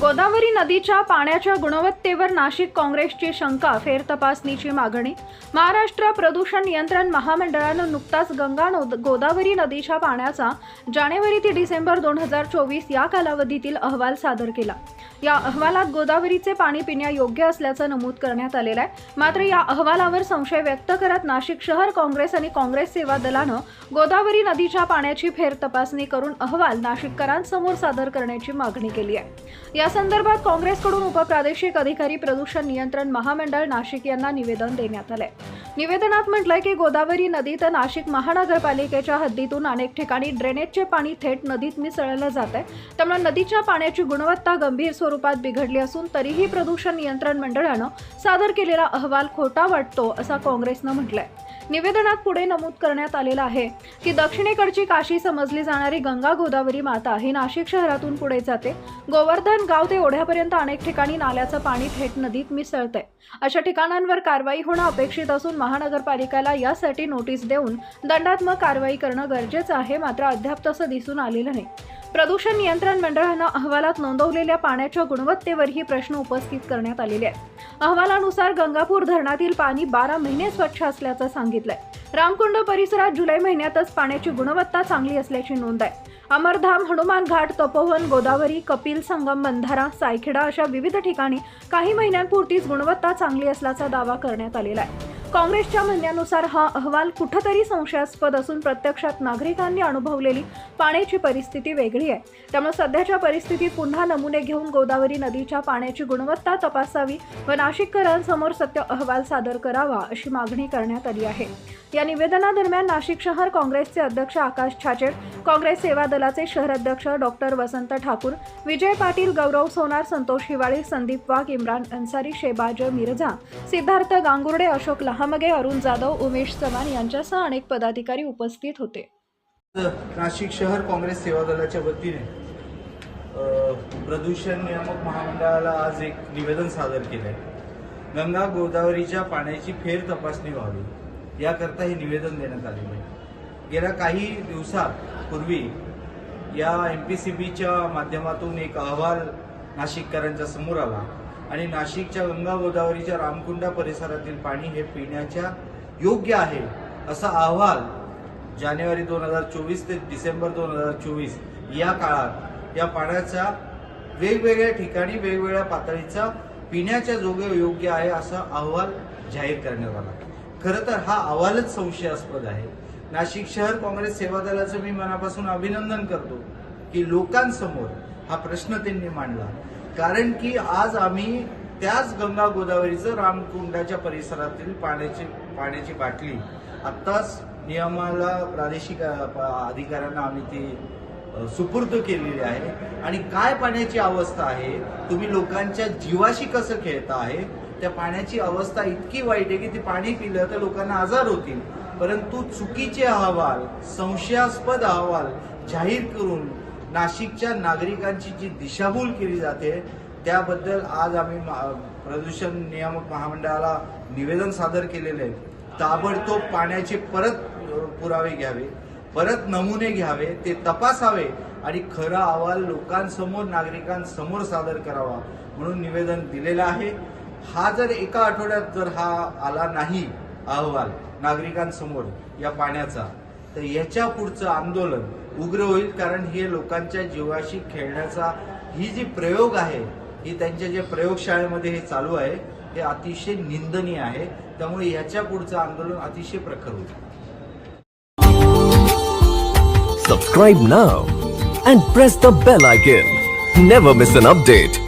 गोदावरी नदीच्या पाण्याच्या गुणवत्तेवर नाशिक काँग्रेसची शंका फेर तपासणीची मागणी. महाराष्ट्र प्रदूषण नियंत्रण महामंडळानं नुकताच गंगा गोदावरी नदीच्या पाण्याचा जानेवारी ते डिसेंबर दोन हजार चोवीस या कालावधीतील अहवाल सादर केला. या अहवालात गोदावरीचे पाणी पिण्यायोग्य असल्याचं नमूद करण्यात आलेलं आहे. मात्र या अहवालावर संशय व्यक्त करत नाशिक शहर काँग्रेस आणि काँग्रेस सेवा दलानं गोदावरी नदीच्या पाण्याची फेर तपासणी करून अहवाल नाशिककरांसमोर सादर करण्याची मागणी केली आहे. या संदर्भात काँग्रेसकडून उपप्रादेशिक अधिकारी प्रदूषण नियंत्रण महामंडळ नाशिक यांना निवेदन देण्यात आलंय. निवेदनात म्हटलंय की गोदावरी नदीत नाशिक महानगरपालिकेच्या हद्दीतून अनेक ठिकाणी ड्रेनेजचे पाणी थेट नदीत मिसळलं जात आहे त्यामुळे नदीच्या पाण्याची गुणवत्ता गंभीर स्वरूपात बिघडली असून तरीही प्रदूषण नियंत्रण मंडळानं सादर केलेला अहवाल खोटा वाटतो असा काँग्रेसनं म्हटलंय. निवेदनात पुढे नमूद करण्यात आलेलं आहे की दक्षिणेकडची काशी समजली जाणारी गंगा गोदावरी माता ही नाशिक शहरातून पुढे जाते. गोवर्धन गाव ते ओढ्यापर्यंत अनेक ठिकाणी नाल्याचं पाणी थेट नदीत मिसळतंय. अशा ठिकाणांवर कारवाई होणं अपेक्षित असून महानगरपालिकेला यासाठी नोटीस देऊन दंडात्मक कारवाई करणं गरजेचं आहे मात्र अद्याप तसं दिसून आलेलं नाही. प्रदूषण नियंत्रण मंडळानं अहवालात नोंदवलेल्या पाण्याच्या गुणवत्तेवरही प्रश्न उपस्थित करण्यात आलेले आहेत. अहवालानुसार गंगापूर धरणातील पाणी बारा महिने स्वच्छ असल्याचं सांगितलंय. रामकुंड परिसरात जुलै महिन्यातच पाण्याची गुणवत्ता चांगली असल्याची नोंद आहे. अमरधाम हनुमान घाट तपोवन गोदावरी कपिल संगम बंधारा सायखेडा अशा विविध ठिकाणी काही महिन्यांपुरतीच गुणवत्ता चांगली असल्याचा दावा करण्यात आलेला आहे. काँग्रेसच्या म्हणण्यानुसार हा अहवाल कुठंतरी संशयास्पद असून प्रत्यक्षात नागरिकांनी अनुभवलेली पाण्याची परिस्थिती वेगळी आहे. त्यामुळे सध्याच्या परिस्थितीत पुन्हा नमुने घेऊन गोदावरी नदीच्या पाण्याची गुणवत्ता तपासावी व नाशिककरांसमोर सत्य अहवाल सादर करावा अशी मागणी करण्यात आली आहे. या निवेदनादरम्यान नाशिक शहर काँग्रेसचे अध्यक्ष आकाश छाचेड काँग्रेस सेवा दलाचे शहर अध्यक्ष डॉक्टर वसंत ठाकूर विजय पाटील गौरव सोनार संतोष हिवाळे संदीप वाघ इम्रान अन्सारी शेबाज मिर्झा सिद्धार्थ गांगुर्डे अशोक महामगे अरुण जाधव उमेश चव्हाण यांच्यासह अनेक पदाधिकारी उपस्थित होते. नाशिक शहर काँग्रेस सेवा दलाच्या वतीने प्रदूषण नियामक महामंडळाला आज एक निवेदन सादर केलंय. गंगा गोदावरीच्या पाण्याची फेर तपासणी व्हावी याकरता हे निवेदन देण्यात आलेलं आहे. गेल्या काही दिवसापूर्वी या एम पी सी बीच्या माध्यमातून एक अहवाल नाशिककरांच्या समोर आला. आणि नाशिकच्या गंगा गोदावरीच्या रामकुंडा परिसरातील पाणी हे पिण्याच्या योग्य आहे असा अहवाल जानेवारी दोन हजार चोवीस ते डिसेंबर दोन हजार चोवीस या काळात या पाण्याचा वेगवेगळ्या ठिकाणी वेगवेगळ्या पातळीचा पिण्याच्या जोगे योग्य आहे असा अहवाल जाहीर करण्यात आला. खरं तर हा अहवालच संशयास्पद आहे. नाशिक शहर काँग्रेस सेवा दलाचं मी मनापासून अभिनंदन करतो की लोकांसमोर हा प्रश्न त्यांनी मांडला. कारण की आज आम्ही त्याच गंगा गोदावरीचं रामकुंडाच्या परिसरातील पाण्याची पाण्याची बाटली आत्ताच नियमाला प्रादेशिक अधिकाऱ्यांना आम्ही ती सुपूर्द केलेली आहे. आणि काय पाण्याची अवस्था आहे? तुम्ही लोकांच्या जीवाशी कसं खेळता आहे? त्या पाण्याची अवस्था इतकी वाईट आहे की ती पाणी पिलं तर लोकांना आजार होतील. परंतु चुकीचे अहवाल संशयास्पद अहवाल जाहीर करून नाशिकच्या नागरिकांची जी दिशाभूल केली जाते त्याबद्दल आज आम्ही प्रदूषण नियामक महामंडळाला निवेदन सादर केलेले आहे ताबडतोब पाण्याचे परत पुरावे घ्यावे परत नमुने घ्यावे ते तपासावे आणि खरा अहवाल लोकांसमोर नागरिकांसमोर सादर करावा म्हणून निवेदन दिलेलं आहे. हा जर एका आठवड्यात जर हा आला नाही अहवाल नागरिकांसमोर या पाण्याचा तर याच्या पुढचं आंदोलन उग्र होईल कारण हे लोकांच्या जीवाशी खेळण्याचा ही जी प्रयोग आहे ही त्यांच्या जे प्रयोगशाळेमध्ये हे चालू आहे हे अतिशय निंदनीय आहे त्यामुळे याच्या पुढचं आंदोलन अतिशय प्रखर होईल Subscribe now and press the bell icon. Never miss an update.